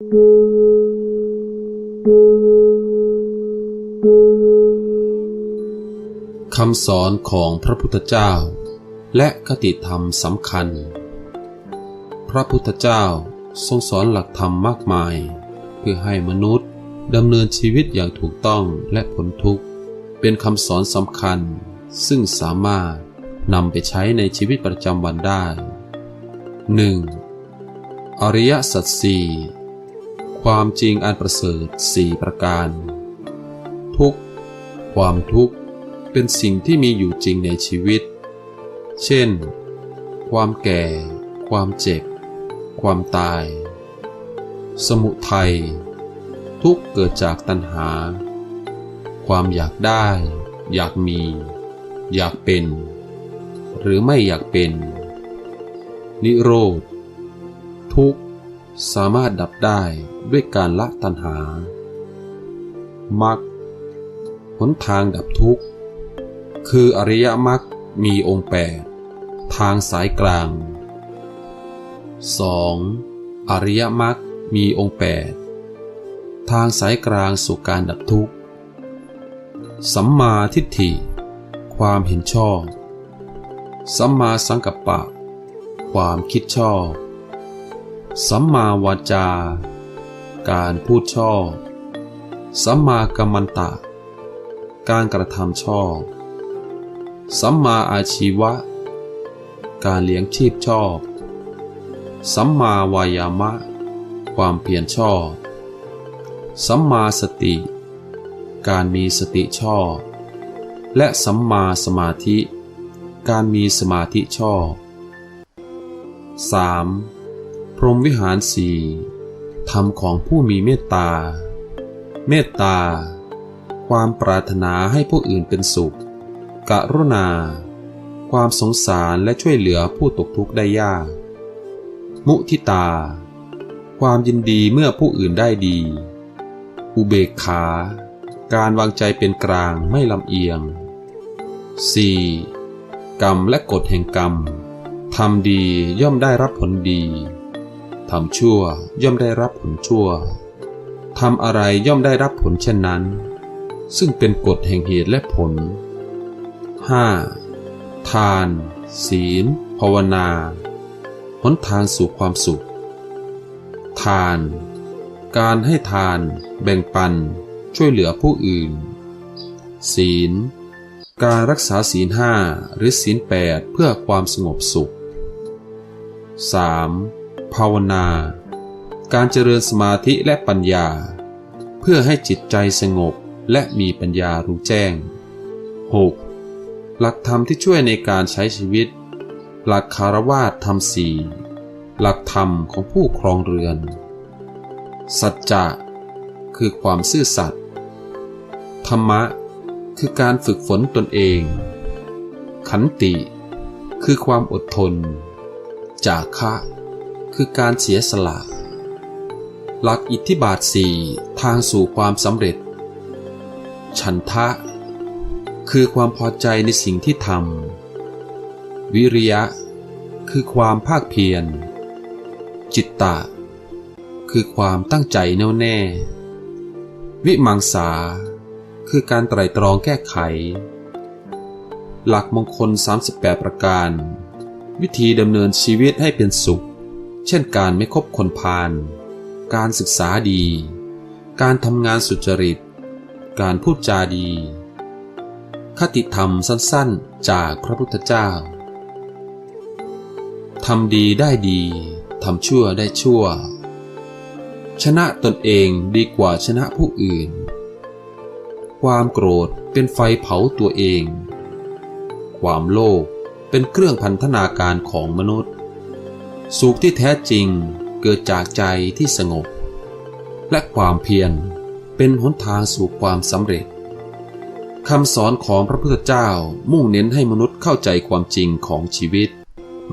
คำสอนของพระพุทธเจ้า และคติธรรมสำคัญ พระพุทธเจ้าทรงสอนหลักธรรมมากมาย เพื่อให้มนุษย์ดำเนินชีวิตอย่างถูกต้องและพ้นทุกข์ เป็นคำสอนสำคัญ ซึ่งสามารถนำไปใช้ในชีวิตประจำวันได้ 1. อริยสัจสี่ ความจริงอันประเสริฐสี่ประการ ทุกความทุกข์เป็นสิ่งที่มีอยู่จริงในชีวิต เช่น ความแก่ ความเจ็บ ความตาย สมุทัย ทุกเกิดจากตัณหา ความอยากได้ อยากมี อยากเป็น หรือไม่อยากเป็น นิโรธ ทุกข์ สามารถดับได้ด้วยการละตัณหามรรคหนทางดับทุกข์ คืออริยมรรคมีองค์แปดทางสายกลาง 2. อริยมรรคมีองค์แปดทางสายกลางสู่การดับทุกข์ สัมมาทิฏฐิ ความเห็นชอบ สัมมาสังกัปปะ ความคิดชอบ สัมมาวาจา การพูดชอบสัมมากัมมันตะ การกระทำชอบสัมมาอาชีวะ การเลี้ยงชีพชอบ สัมมาวายามะ ความเพียรชอบ สัมมาสติ การมีสติชอบ และสัมมาสมาธิ การมีสมาธิชอบ 3. พรหมวิหารสี่ธรรมของผู้มีเมตตา เมตตา ความปรารถนาให้ผู้อื่นเป็นสุข กรุณา ความสงสารและช่วยเหลือผู้ตกทุกข์ได้ยาก มุทิตา ความยินดีเมื่อผู้อื่นได้ดี อุเบกขา การวางใจเป็นกลางไม่ลำเอียง 4. กรรมและกฎแห่งกรรมทำดีย่อมได้รับผลดี ทำชั่วย่อมได้รับผลชั่วทำอะไรย่อมได้รับผลเช่นนั้น ซึ่งเป็นกฎแห่งเหตุและผล 5. ทาน ศีล ภาวนาหนทางสู่ความสุข ทาน การให้ทาน แบ่งปัน ช่วยเหลือผู้อื่น ศีล การรักษาศีลห้าหรือศีลแปดเพื่อความสงบสุข 3. ภาวนา การเจริญสมาธิและปัญญา เพื่อให้จิตใจสงบและมีปัญญารู้แจ้ง 6. หลักธรรมที่ช่วยในการใช้ชีวิต หลักคารวาสธรรมสี่หลักธรรมของผู้ครองเรือน สัจจะคือความซื่อสัตย์ธรรมะ คือการฝึกฝนตนเอง ขันติ คือความอดทน จาคะ คือการเสียสละ หลักอิทธิบาทสี่ทางสู่ความสำเร็จ ฉันทะ คือความพอใจในสิ่งที่ทำ วิริยะ คือความภาคเพียร จิตตะ คือความตั้งใจแน่วแน่ วิมังสา คือการไตร่ตรองแก้ไข หลักมงคล 38 ประการวิธีดำเนินชีวิตให้เป็นสุข เช่นการไม่คบคนพาลการศึกษาดี การทำงานสุจริต การพูดจาดี คติธรรมสั้นๆ จากพระพุทธเจ้า ทำดีได้ดี ทำชั่วได้ชั่ว ชนะตนเองดีกว่าชนะผู้อื่น ความโกรธเป็นไฟเผาตัวเอง ความโลภเป็นเครื่องพันธนาการของมนุษย์ สุขที่แท้จริงเกิดจากใจที่สงบ และความเพียรเป็นหนทางสู่ความสำเร็จคำสอนของพระพุทธเจ้ามุ่งเน้นให้มนุษย์เข้าใจความจริงของชีวิต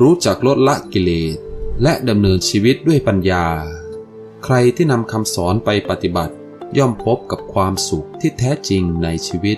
รู้จักลดละกิเลส และดำเนินชีวิตด้วยปัญญา ใครที่นำคำสอนไปปฏิบัติย่อมพบกับความสุขที่แท้จริงในชีวิต